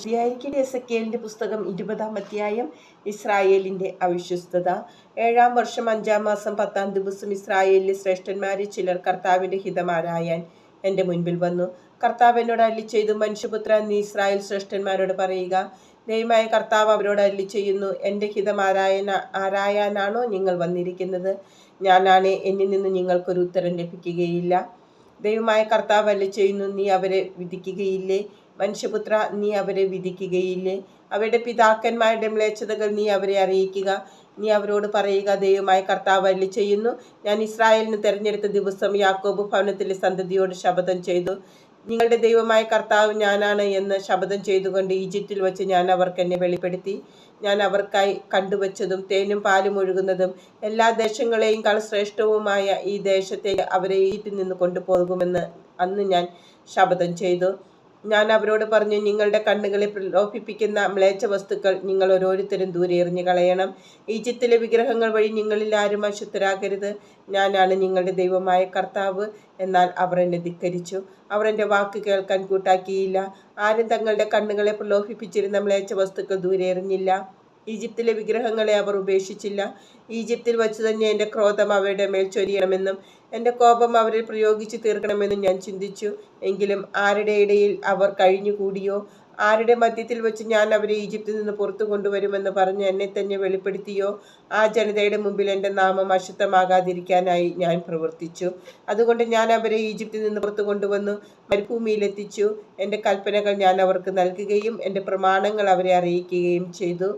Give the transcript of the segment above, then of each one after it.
ശരിയായിരിക്കട്ടെ എസക്കേലിന്റെ പുസ്തകം ഇരുപതാം അധ്യായം ഇസ്രായേലിന്റെ അവിശ്വസ്തത. ഏഴാം വർഷം അഞ്ചാം മാസം പത്താം ദിവസം ഇസ്രായേലിലെ ശ്രേഷ്ഠന്മാരിൽ ചിലർ കർത്താവിന്റെ ഹിതമാരായാൻ എന്റെ മുൻപിൽ വന്നു. കർത്താവ് എന്നോട് അല്ലി ചെയ്തു മനുഷ്യപുത്ര നീ ഇസ്രായേൽ ശ്രേഷ്ഠന്മാരോട് പറയുക. ദൈവമായ കർത്താവ് അവരോട് അല്ലി ചെയ്യുന്നു എന്റെ ഹിതം ആരായന ആരായാനാണോ നിങ്ങൾ വന്നിരിക്കുന്നത്? ഞാനാണ് എന്നിൽ നിന്ന് നിങ്ങൾക്കൊരു ഉത്തരം ലഭിക്കുകയില്ല. ദൈവമായ കർത്താവ് അല്ലി ചെയ്യുന്നു നീ അവരെ വിധിക്കുകയില്ലേ? മനുഷ്യപുത്ര നീ അവരെ വിധിക്കുകയില്ലേ? അവരുടെ പിതാക്കന്മാരുടെ മ്ലേച്ഛതകൾ നീ അവരെ അറിയിക്കുക. നീ അവരോട് പറയുക ദൈവമായ കർത്താവ് അല്ലി ചെയ്യുന്നു. ഞാൻ ഇസ്രായേലിന് തെരഞ്ഞെടുത്ത ദിവസം യാക്കോബ് ഭവനത്തിലെ സന്തതിയോട് ശപഥം ചെയ്തു. നിങ്ങളുടെ ദൈവമായ കർത്താവ് ഞാനാണ് എന്ന് ശപഥം ചെയ്തുകൊണ്ട് ഈജിപ്തിൽ വെച്ച് ഞാൻ അവർക്ക് എന്നെ വെളിപ്പെടുത്തി. ഞാൻ അവർക്കായി കണ്ടുവച്ചതും തേനും പാലും ഒഴുകുന്നതും എല്ലാ ദേശങ്ങളെയും കാൾ ശ്രേഷ്ഠവുമായ ഈ ദേശത്തെ അവരെ ഈജിപ്തിൽ നിന്ന് കൊണ്ടുപോകുമെന്ന് അന്ന് ഞാൻ ശപഥം ചെയ്തു. ഞാൻ അവരോട് പറഞ്ഞു നിങ്ങളുടെ കണ്ണുകളെ പ്രലോഭിപ്പിക്കുന്ന മ്ലേച്ഛ വസ്തുക്കൾ നിങ്ങൾ ഓരോരുത്തരും ദൂരെ എറിഞ്ഞു കളയണം. ഈജിപ്തിലെ വിഗ്രഹങ്ങൾ വഴി നിങ്ങളിൽ ആരും അശുദ്ധരാകരുത്. ഞാനാണ് നിങ്ങളുടെ ദൈവമായ കർത്താവ്. എന്നാൽ അവർ എന്നെ ധിക്കരിച്ചു. അവർ എന്റെ വാക്ക് കേൾക്കാൻ കൂട്ടാക്കിയില്ല. ആരും തങ്ങളുടെ കണ്ണുകളെ പ്രലോഭിപ്പിച്ചിരുന്ന മ്ലേച്ഛ വസ്തുക്കൾ ദൂരെ എറിഞ്ഞില്ല. ഈജിപ്തിലെ വിഗ്രഹങ്ങളെ അവർ ഉപേക്ഷിച്ചില്ല. ഈജിപ്തിൽ വച്ച് തന്നെ എന്റെ ക്രോധം അവരുടെ മേൽ ചൊരിയണമെന്നും എന്റെ കോപം അവരിൽ പ്രയോഗിച്ച് തീർക്കണമെന്നും ഞാൻ ചിന്തിച്ചു. എങ്കിലും ആരുടെ ഇടയിൽ അവർ കഴിഞ്ഞുകൂടിയോ? ആരുടെ മധ്യത്തിൽ വെച്ച് ഞാൻ അവരെ ഈജിപ്തിൽ നിന്ന് പുറത്തു കൊണ്ടുവരുമെന്ന് പറഞ്ഞ് എന്നെ തന്നെ വെളിപ്പെടുത്തിയോ? ആ ജനതയുടെ മുമ്പിൽ എന്റെ നാമം അശുദ്ധമാകാതിരിക്കാനായി ഞാൻ പ്രവർത്തിച്ചു. അതുകൊണ്ട് ഞാൻ അവരെ ഈജിപ്തിൽ നിന്ന് പുറത്തു കൊണ്ടുവന്നു മരുഭൂമിയിലെത്തിച്ചു. എന്റെ കൽപ്പനകൾ ഞാൻ അവർക്ക് നൽകുകയും എന്റെ പ്രമാണങ്ങൾ അവരെ അറിയിക്കുകയും ചെയ്തു.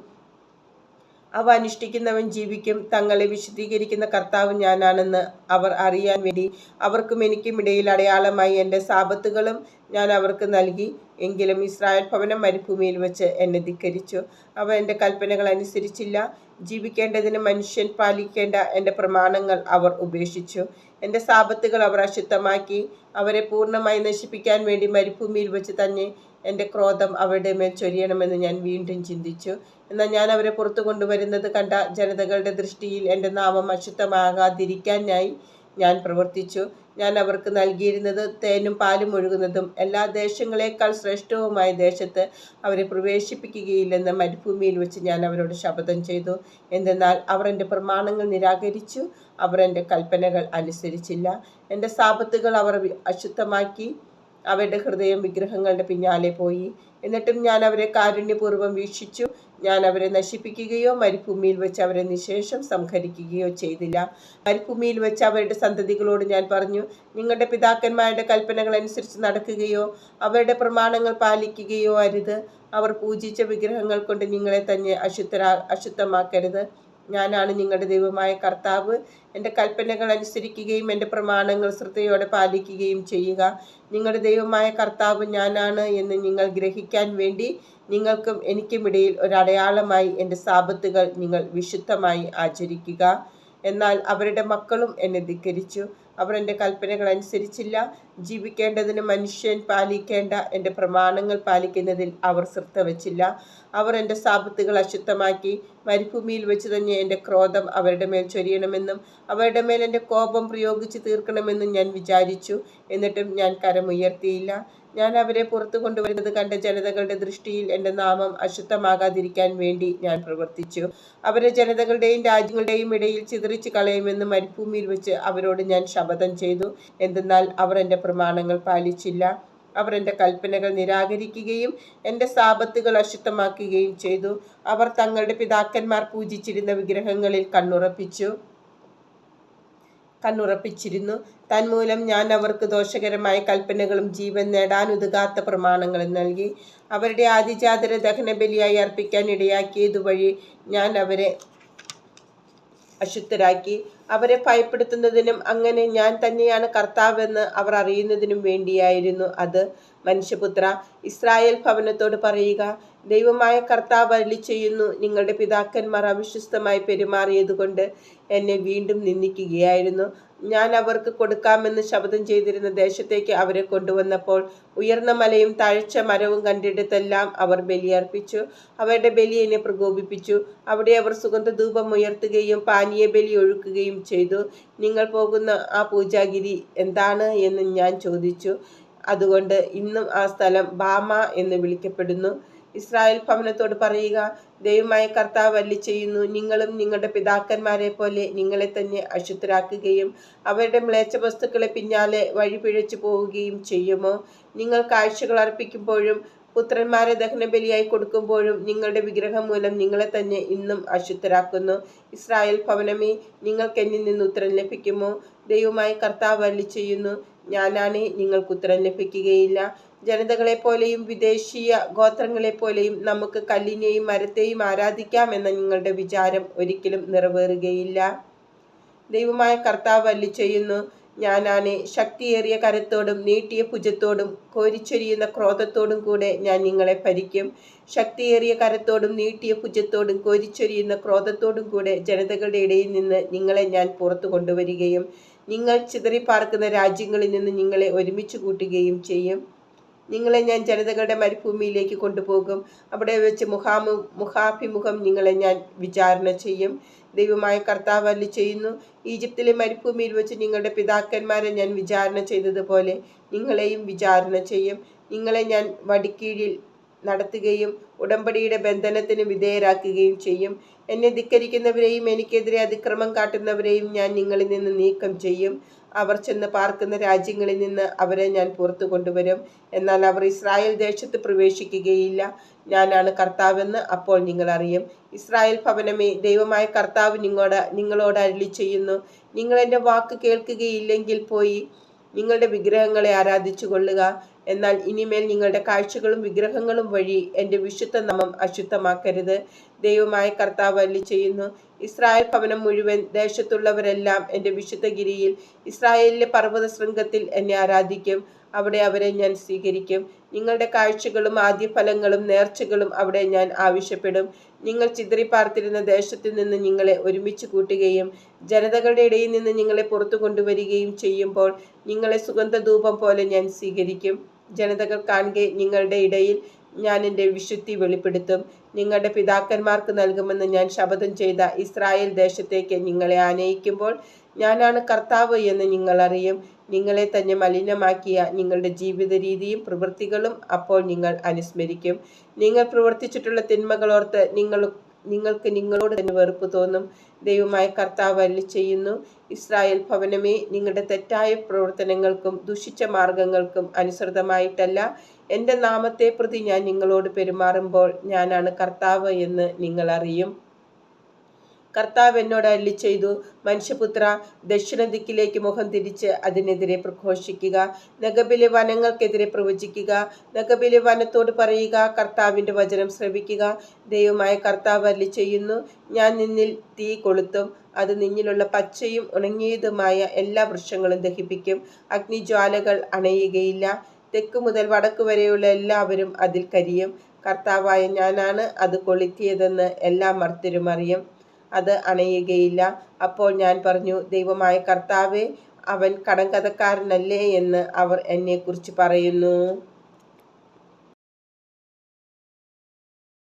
അവ അനുഷ്ഠിക്കുന്നവൻ ജീവിക്കും. തങ്ങളെ വിശദീകരിക്കുന്ന കർത്താവ് ഞാനാണെന്ന് അവർ അറിയാൻ വേണ്ടി അവർക്കും എനിക്കും ഇടയിൽ അടയാളമായി എന്റെ സാപത്തുകളും ഞാൻ അവർക്ക് നൽകി. എങ്കിലും ഇസ്രായേൽ ഭവനം മരുഭൂമിയിൽ വെച്ച് എന്നെ ധിക്കരിച്ചു. അവ എന്റെ കൽപ്പനകൾ അനുസരിച്ചില്ല. ജീവിക്കേണ്ടതിന് മനുഷ്യൻ പാലിക്കേണ്ട എന്റെ പ്രമാണങ്ങൾ അവർ ഉപേക്ഷിച്ചു. എന്റെ സാപത്തുകൾ അവർ അശുദ്ധമാക്കി. അവരെ പൂർണമായി നശിപ്പിക്കാൻ വേണ്ടി മരുഭൂമിയിൽ വെച്ച് തന്നെ എന്റെ ക്രോധം അവരുടെ മേൽ ചൊരിയണമെന്ന് ഞാൻ വീണ്ടും ചിന്തിച്ചു. എന്നാൽ ഞാൻ അവരെ പുറത്തു കൊണ്ടുവരുന്നത് കണ്ട ജനതകളുടെ ദൃഷ്ടിയിൽ എന്റെ നാമം അശുദ്ധമാകാതിരിക്കാനായി ഞാൻ പ്രവർത്തിച്ചു. ഞാൻ അവർക്ക് നൽകിയിരുന്നത് തേനും പാലും ഒഴുകുന്നതും എല്ലാ ദേശങ്ങളെക്കാൾ ശ്രേഷ്ഠവുമായ ദേശത്ത് അവരെ പ്രവേശിപ്പിക്കുകയില്ലെന്ന് മരുഭൂമിയിൽ വെച്ച് ഞാൻ അവരോട് ശപഥം ചെയ്തു. എന്തെന്നാൽ അവർ എന്റെ പ്രമാണങ്ങൾ നിരാകരിച്ചു. അവർ എന്റെ കൽപ്പനകൾ അനുസരിച്ചില്ല. എന്റെ സാപത്തുകൾ അവർ അശുദ്ധമാക്കി. അവരുടെ ഹൃദയം വിഗ്രഹങ്ങളുടെ പിന്നാലെ പോയി. എന്നിട്ടും ഞാൻ അവരെ കാരുണ്യപൂർവം വീക്ഷിച്ചു. ഞാൻ അവരെ നശിപ്പിക്കുകയോ മരുഭൂമിയിൽ വെച്ച് അവരെ നിശേഷം സംഹരിക്കുകയോ ചെയ്തില്ല. മരുഭൂമിയിൽ വെച്ച് അവരുടെ സന്തതികളോട് ഞാൻ പറഞ്ഞു നിങ്ങളുടെ പിതാക്കന്മാരുടെ കൽപ്പനകൾ അനുസരിച്ച് നടക്കുകയോ അവരുടെ പ്രമാണങ്ങൾ പാലിക്കുകയോ അരുത്. അവർ പൂജിച്ച വിഗ്രഹങ്ങൾ കൊണ്ട് നിങ്ങളെ തന്നെ അശുദ്ധരാ അശുദ്ധമാക്കരുത്. ഞാനാണ് നിങ്ങളുടെ ദൈവമായ കർത്താവ്. എന്റെ കൽപ്പനകൾ അനുസരിക്കുകയും എന്റെ പ്രമാണങ്ങൾ ശ്രദ്ധയോടെ പാലിക്കുകയും ചെയ്യുക. നിങ്ങളുടെ ദൈവമായ കർത്താവ് ഞാനാണ് എന്ന് നിങ്ങൾ ഗ്രഹിക്കാൻ വേണ്ടി നിങ്ങൾക്കും എനിക്കും ഇടയിൽ ഒരു അടയാളമായി എന്റെ സാപത്തുകൾ നിങ്ങൾ വിശുദ്ധമായി ആചരിക്കുക. എന്നാൽ അവരുടെ മക്കളും എന്നെ ധിക്കരിച്ചു. അവർ എന്റെ കൽപ്പനകൾ അനുസരിച്ചില്ല. ജീവിക്കേണ്ടതിന് മനുഷ്യൻ പാലിക്കേണ്ട എന്റെ പ്രമാണങ്ങൾ പാലിക്കുന്നതിൽ അവർ ശ്രദ്ധ വച്ചില്ല. അവർ എന്റെ സാപത്തുകൾ അശുദ്ധമാക്കി. മരുഭൂമിയിൽ വെച്ച് തന്നെ എന്റെ ക്രോധം അവരുടെ മേൽ ചൊരിയണമെന്നും അവരുടെ മേൽ എന്റെ കോപം പ്രയോഗിച്ച് തീർക്കണമെന്നും ഞാൻ വിചാരിച്ചു. എന്നിട്ടും ഞാൻ കരമുയർത്തിയില്ല. ഞാൻ അവരെ പുറത്തു കൊണ്ടുവരുന്നത് കണ്ട ജനതകളുടെ ദൃഷ്ടിയിൽ എന്റെ നാമം അശുദ്ധമാകാതിരിക്കാൻ വേണ്ടി ഞാൻ പ്രവർത്തിച്ചു. അവരെ ജനതകളുടെയും രാജ്യങ്ങളുടെയും ഇടയിൽ ചിതറിച്ച് കളയുമെന്ന് മരുഭൂമിയിൽ വെച്ച് അവരോട് ഞാൻ ശപഥം ചെയ്തു. എന്തെന്നാൽ അവർ എന്റെ പ്രമാണങ്ങൾ പാലിച്ചില്ല. അവർ എന്റെ കൽപ്പനകൾ നിരാകരിക്കുകയും എന്റെ സാപത്തുകൾ അശുദ്ധമാക്കുകയും ചെയ്തു. അവർ തങ്ങളുടെ പിതാക്കന്മാർ പൂജിച്ചിരുന്ന വിഗ്രഹങ്ങളിൽ കണ്ണുറപ്പിച്ചു. കണ്ണുറപ്പിച്ചിരുന്നു. തന്മൂലം ഞാൻ അവർക്ക് ദോഷകരമായ കൽപ്പനകളും ജീവൻ നേടാനുതകാത്ത പ്രമാണങ്ങളും നൽകി അവരുടെ ആദിജാതര ദഹനബലിയായി അർപ്പിക്കാൻ ഇടയാക്കിയതുവഴി ഞാൻ അവരെ അശുദ്ധരാക്കി. അവരെ ഭയപ്പെടുത്തുന്നതിനും അങ്ങനെ ഞാൻ തന്നെയാണ് കർത്താവെന്ന് അവർ അറിയുന്നതിനും വേണ്ടിയായിരുന്നു അത്. മനുഷ്യപുത്ര ഇസ്രായേൽ ഭവനത്തോട് പറയുക ദൈവമായ കർത്താവ് അരളി ചെയ്യുന്നു. നിങ്ങളുടെ പിതാക്കന്മാർ അവിശ്വസ്തമായി പെരുമാറിയതുകൊണ്ട് എന്നെ വീണ്ടും നിന്ദിക്കുകയായിരുന്നു. ഞാൻ അവർക്ക് കൊടുക്കാമെന്ന് ശബ്ദം ചെയ്തിരുന്ന ദേശത്തേക്ക് അവരെ കൊണ്ടുവന്നപ്പോൾ ഉയർന്ന മലയും താഴ്ച മരവും കണ്ടിടത്തെല്ലാം അവർ ബലിയർപ്പിച്ചു. അവരുടെ ബലി എന്നെ പ്രകോപിപ്പിച്ചു. അവിടെ അവർ സുഗന്ധധൂപം ഉയർത്തുകയും പാനീയ ബലി ഒഴുക്കുകയും ചെയ്തു. നിങ്ങൾ പോകുന്ന ആ പൂജാഗിരി എന്താണ് എന്ന് ഞാൻ ചോദിച്ചു. അതുകൊണ്ട് ഇന്നും ആ സ്ഥലം ബാമ എന്ന് വിളിക്കപ്പെടുന്നു. ഇസ്രായേൽ ഭവനത്തോട് പറയുക ദൈവമായ കർത്താവ് അല്ലി ചെയ്യുന്നു നിങ്ങളും നിങ്ങളുടെ പിതാക്കന്മാരെ പോലെ നിങ്ങളെ തന്നെ അശുദ്ധരാക്കുകയും അവരുടെ മ്ലേച്ഛ വസ്തുക്കളെ പിന്നാലെ വഴിപിഴച്ചു പോവുകയും ചെയ്യുമോ? നിങ്ങൾ കാഴ്ചകൾ അർപ്പിക്കുമ്പോഴും പുത്രന്മാരെ ദഹനബലിയായി കൊടുക്കുമ്പോഴും നിങ്ങളുടെ വിഗ്രഹം മൂലം നിങ്ങളെ തന്നെ ഇന്നും അശുദ്ധരാക്കുന്നു. ഇസ്രായേൽ ഭവനമേ നിങ്ങൾക്ക് എന്നിൽ നിന്ന് ഉത്തരം ലഭിക്കുമോ? ദൈവമായ കർത്താവ് അല്ലി ചെയ്യുന്നു ഞാനാണ് നിങ്ങൾക്ക് ഉത്തരം ലഭിക്കുകയില്ല. ജനതകളെപ്പോലെയും വിദേശീയ ഗോത്രങ്ങളെപ്പോലെയും നമുക്ക് കല്ലിനെയും മരത്തെയും ആരാധിക്കാം എന്ന നിങ്ങളുടെ വിചാരം ഒരിക്കലും നിറവേറുകയില്ല. ദൈവമായ കർത്താവ് അല്ലി ചെയ്യുന്നു ഞാനാണ് ശക്തിയേറിയ കരത്തോടും നീട്ടിയ ഭുജത്തോടും കോരിച്ചൊരിയുന്ന ക്രോധത്തോടും കൂടെ ഞാൻ നിങ്ങളെ ഭരിക്കും. ശക്തിയേറിയ കരത്തോടും നീട്ടിയ ഭുജത്തോടും കോരിച്ചൊരിയുന്ന ക്രോധത്തോടും കൂടെ ജനതകളുടെ ഇടയിൽ നിന്ന് നിങ്ങളെ ഞാൻ പുറത്തു കൊണ്ടുവരികയും നിങ്ങൾ ചിതറിപ്പാർക്കുന്ന രാജ്യങ്ങളിൽ നിന്ന് നിങ്ങളെ ഒരുമിച്ച് കൂട്ടുകയും ചെയ്യും. നിങ്ങളെ ഞാൻ ജനതകളുടെ മരുഭൂമിയിലേക്ക് കൊണ്ടുപോകും. അവിടെ വെച്ച് മുഖാമു മുഖാഭിമുഖം നിങ്ങളെ ഞാൻ വിചാരണ ചെയ്യും. ദൈവമായ കർത്താവ് അല്ലി ചെയ്യുന്നു ഈജിപ്തിലെ മരുഭൂമിയിൽ വെച്ച് നിങ്ങളുടെ പിതാക്കന്മാരെ ഞാൻ വിചാരണ ചെയ്തതുപോലെ നിങ്ങളെയും വിചാരണ ചെയ്യും. നിങ്ങളെ ഞാൻ വടിക്കീഴിൽ നടത്തുകയും ഉടമ്പടിയുടെ ബന്ധനത്തിന് വിധേയരാക്കുകയും ചെയ്യും. എന്നെ ധിക്കരിക്കുന്നവരെയും എനിക്കെതിരെ അതിക്രമം കാട്ടുന്നവരെയും ഞാൻ നിങ്ങളിൽ നിന്ന് നീക്കം ചെയ്യും. അവർ ചെന്ന് പാർക്കുന്ന രാജ്യങ്ങളിൽ നിന്ന് അവരെ ഞാൻ പുറത്തു കൊണ്ടുവരും. എന്നാൽ അവർ ഇസ്രായേൽ ദേശത്ത് പ്രവേശിക്കുകയില്ല. ഞാനാണ് കർത്താവെന്ന് അപ്പോൾ നിങ്ങൾ അറിയും. ഇസ്രായേൽ ഭവനമേ ദൈവമായ കർത്താവ് നിങ്ങളോട് നിങ്ങളോട് അരുളി ചെയ്യുന്നു. നിങ്ങൾ എന്റെ വാക്ക് കേൾക്കുകയില്ലെങ്കിൽ പോയി. നിങ്ങളുടെ വിഗ്രഹങ്ങളെ ആരാധിച്ചു കൊള്ളുക. എന്നാൽ ഇനിമേൽ നിങ്ങളുടെ കാഴ്ചകളും വിഗ്രഹങ്ങളും വഴി എന്റെ വിശുദ്ധ നാമം അശുദ്ധമാക്കരുത്. ദൈവമായ കർത്താവ് അല്ലി ചെയ്യുന്നു. ഇസ്രായേൽ ഭവനം മുഴുവൻ ദേശത്തുള്ളവരെല്ലാം എന്റെ വിശുദ്ധഗിരിയിൽ ഇസ്രായേലിലെ പർവത ശൃംഗത്തിൽ എന്നെ ആരാധിക്കും. അവിടെ അവരെ ഞാൻ സ്വീകരിക്കും. നിങ്ങളുടെ കാഴ്ചകളും ആദ്യഫലങ്ങളും നേർച്ചകളും അവിടെ ഞാൻ ആവശ്യപ്പെടും. നിങ്ങൾ ചിതറിപ്പാർത്തിരുന്ന ദേശത്തു നിന്ന് നിങ്ങളെ ഒരുമിച്ച് കൂട്ടുകയും ജനതകളുടെ ഇടയിൽ നിന്ന് നിങ്ങളെ പുറത്തു കൊണ്ടുവരികയും ചെയ്യുമ്പോൾ നിങ്ങളെ സുഗന്ധധൂപം പോലെ ഞാൻ സ്വീകരിക്കും. ജനതകൾ കാണുകെ നിങ്ങളുടെ ഇടയിൽ ഞാൻ എന്റെ വിശുദ്ധി വെളിപ്പെടുത്തും. നിങ്ങളുടെ പിതാക്കന്മാർക്ക് നൽകുമെന്ന് ഞാൻ ശപഥം ചെയ്ത ഇസ്രായേൽ ദേശത്തേക്ക് നിങ്ങളെ ആനയിക്കുമ്പോൾ ഞാനാണ് കർത്താവ് എന്ന് നിങ്ങൾ അറിയും. നിങ്ങളെ തന്നെ മലിനമാക്കിയ നിങ്ങളുടെ ജീവിത രീതിയും പ്രവൃത്തികളും അപ്പോൾ നിങ്ങൾ അനുസ്മരിക്കും. നിങ്ങൾ പ്രവർത്തിച്ചിട്ടുള്ള തിന്മകൾ ഓർത്ത് നിങ്ങൾ നിങ്ങൾക്ക് നിങ്ങളോട് തന്നെ വെറുപ്പ് തോന്നും. ദൈവമായ കർത്താവ് അല്ലി ചെയ്യുന്നു ഇസ്രായേൽ ഭവനമേ നിങ്ങളുടെ തെറ്റായ പ്രവർത്തനങ്ങൾക്കും ദുഷിച്ച മാർഗങ്ങൾക്കും അനുസൃതമായിട്ടല്ല. എന്റെ നാമത്തെ പ്രതി ഞാൻ നിങ്ങളോട് പെരുമാറുമ്പോൾ ഞാനാണ് കർത്താവ് എന്ന് നിങ്ങൾ അറിയും. കർത്താവ് എന്നോട് അല്ലി ചെയ്തു മനുഷ്യപുത്ര ദക്ഷിണ ദിക്കിലേക്ക് മുഖം തിരിച്ച് അതിനെതിരെ പ്രഘോഷിക്കുക നഗബിലെ വനങ്ങൾക്കെതിരെ പ്രവചിക്കുക നഗബിലെ വനത്തോട് പറയുക കർത്താവിന്റെ വചനം ശ്രവിക്കുക. ദൈവമായ കർത്താവ് അല്ലി ചെയ്യുന്നു ഞാൻ നിന്നിൽ തീ കൊളുത്തും അത് നിന്നിലുള്ള പച്ചയും ഉണങ്ങിയതുമായ എല്ലാ വൃക്ഷങ്ങളും ദഹിപ്പിക്കും അഗ്നിജ്വാലകൾ അണയുകയില്ല. തെക്ക് മുതൽ വടക്ക് വരെയുള്ള എല്ലാവരും അതിൽ കരിയും. കർത്താവായ ഞാനാണ് അത് കൊളുത്തിയതെന്ന് എല്ലാ മർത്തരും അറിയും. അത് അണയുകയില്ല. അപ്പോൾ ഞാൻ പറഞ്ഞു ദൈവമായ കർത്താവെ അവൻ കടങ്കഥക്കാരനല്ലേ എന്ന് അവർ എന്നെക്കുറിച്ച് പറയുന്നു.